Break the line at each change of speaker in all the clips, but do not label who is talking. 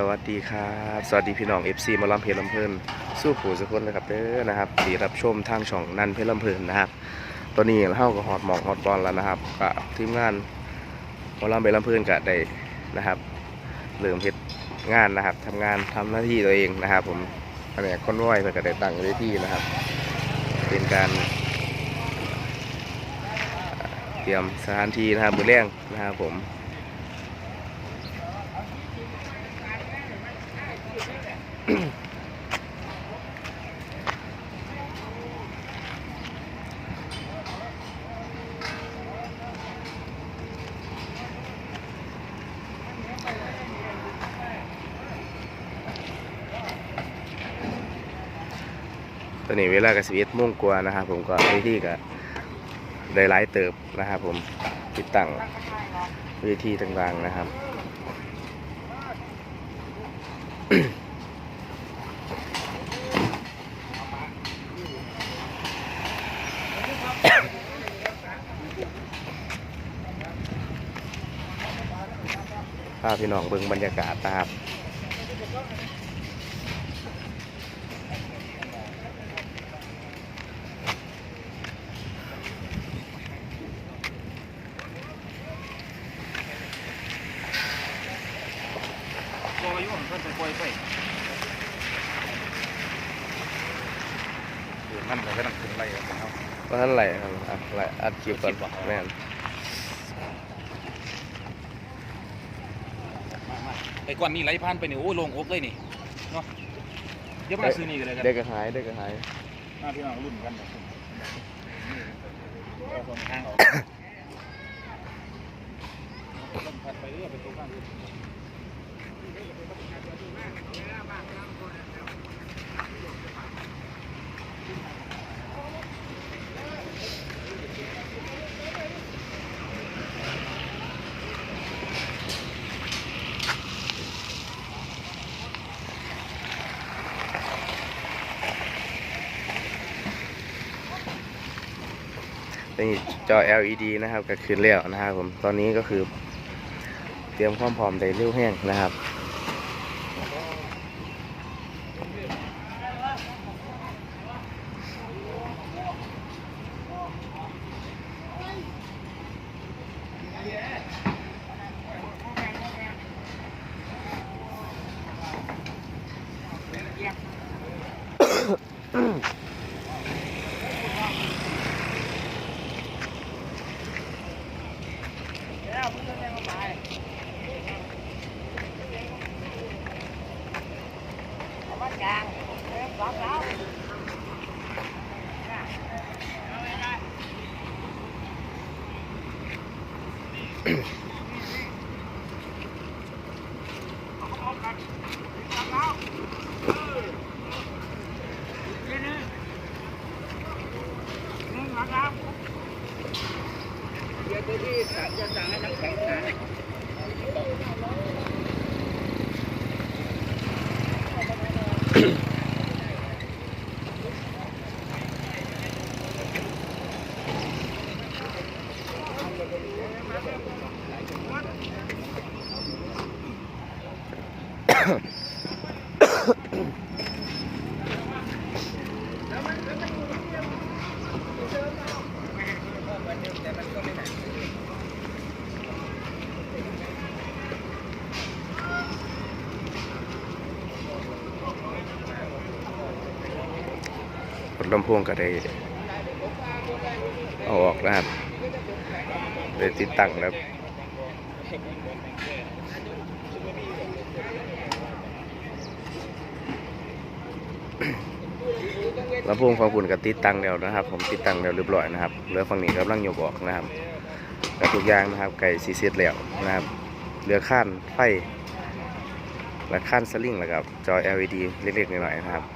สวัสดีครับ สวัสดีพี่น้อง FC หมาลำเพลลำเพลินสู้ผู้สุคนนะครับเด้อนะครับที่รับชมทางช่องนันเพลลำเพลินนะครับตอนนี้เราก็ฮอดหมอกฮอดบอลแล้วนะครับกับทีมงานมอลำเพลลำเพลินก็ได้นะครับเริ่มเฮ็ดงานนะครับทำงานทำหน้าที่ตัวเองนะครับ ผมอันนี้คนไหวเพื่อก็ได้ตั้งเวทีนะครับ เป็นการเตรียมสถานที่นะครับมือแรงนะครับผม ตอนนี้เวลากับสิบเอ็ดโมงกว่านะครับผมก็วิธีก็ได้หลายเติบนะครับผมติดตั้งเวิธีต่างๆนะครับาพี่น้องเบิ่งบรรยากาศนะครับ
ปล่อยอยู่ผมเพิ่นไปปล่อยไปคือมันก็ต้องขึ้นไล่กันเนาะ
ก็ท่านไหลครับอะไหลอัดคลิปก่อน
อัดคลิปก่อน
แม่น
มามา ไปก่อนนี่ไหลผ่านไปนี่โอ้ยโลงอกเลยนี่เนาะเดี๋ยวมาซื้อนี่กันเลยกัน
เด็กก็หายเด็กก็หาย
มาพี่น้องรุ่นกันแบบนี้เอาคนทางออกต้องพัดไปเรื่อยไปตรงข้างอื่น
นี่จอ LED นะครับก็คืนแล้วนะครับผมตอนนี้ก็คือ เตรียมความพร้อมได้เร็วแห้งนะครับ รถ ลำโพงก็ได้เอาออกนะครับได้ติดตั้งแล้วลำโพงฟังปุ่นกับติดตั้งแล้วนะครับ ผมติดตั้งแล้วเรียบร้อยนะครับเหลือฝั่งนี้กำลังยกออกนะครับกับทุกอย่างนะครับ ไก่ซีเซตแล้วนะครับเหลือข้านไฟและข้านสลิงแล้วกับจอ LED เล็กๆหน่อยๆนะครับ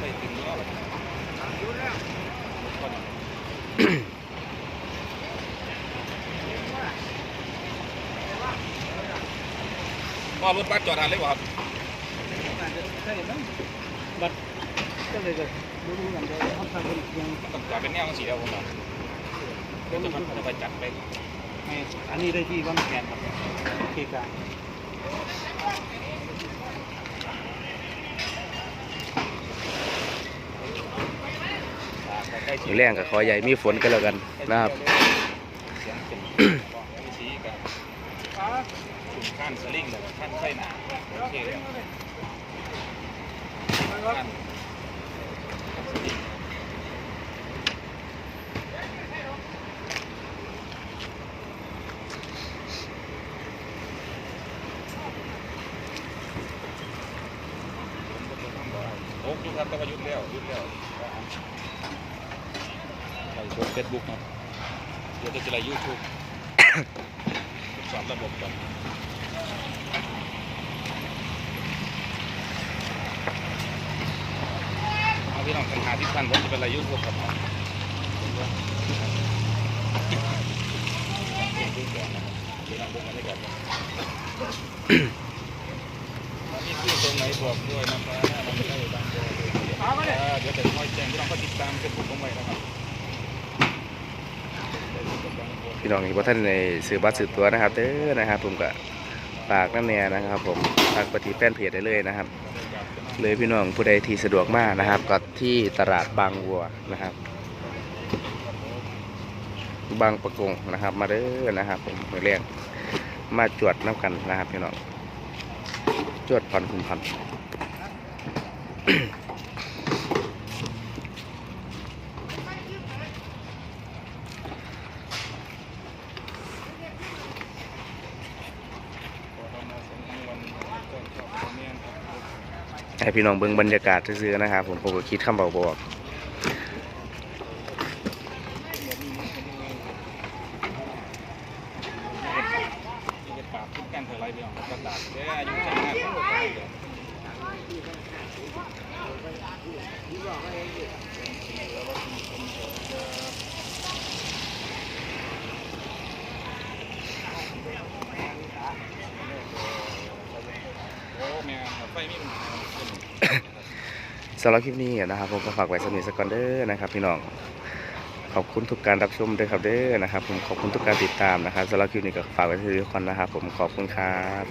ไปถึงแล้วล่ะ พ่อรถบัสจอดหันเลยบ่ครับ
บัดก็เลยจะรู้ๆกันเลยทำทางเป็นยัง
ต้องจอดเป็นแนวสีแล้วผมว่าเดี๋ยวจะมันจะไปจัดไป
ไม่อันนี้ได้ที่ว่าแกนครับโอเคครับ
ใกล้ชิ
มีแรงกับขอใหญ่มีฝนกันแล้วกันนะครับ
เสียงเป็นสีกับขั้นสลิงเลยขั้นไฟหนาโอเคเลยขั้นสลิงโอ้ยุครับแต่ว่ายุดแล้วยุดแล้ว ไลฟ์สเฟซบุ๊กนะเดี๋ยวจะไลฟ์ยูทูบสอนระบบก่อนเอาพี่น้องสัญหาที่ท่านผมจะเป็นอะไรยุ่งพวกกับเอาพี่น้องบิ่งกันได้ก่อนนี่คือตรงไหนบอกด้วยนะครับเด้บางตัวเลยเดี๋ยวจะคอยแจ้งพี่น้องก็ติดตามเฟซบุ๊กผมไว้นะครับ
พี่น้องที่ว่าท่านในซื้อบัตรซื้อตัวนะครับเด้อนะครับ ผมก็ฝากน้ำแน่นะครับ ผมฝากปฏิแฟนเพจได้เลยนะครับ เลยพี่น้องผู้ใดที่สะดวกมากนะครับ ก็ที่ตลาดบางวัวนะครับ บางประกงนะครับ มาเด้อนะครับ ผมมือแรกมาจวดน้ำกันนะครับพี่น้องจวดผ่อนคุณพัน ให้พี่น้องเบิ่งบรรยากาศซื่อๆนะครับผมผมก็คิดคำบอกบอก
นี่เป็นปราบไฟมีปัญหา
สำหรับคลิปนี้นะครับผมก็ฝากไว้สนิทสกอนเดอร์นะครับ พี่น้องขอบคุณทุกการรับชมด้วยครับเด้อนะครับ ผมขอบคุณทุกการติดตามนะครับสำหรับคลิปนี้ก็ฝากไว้ที่ทุกคนนะครับ ผมขอบคุณครับ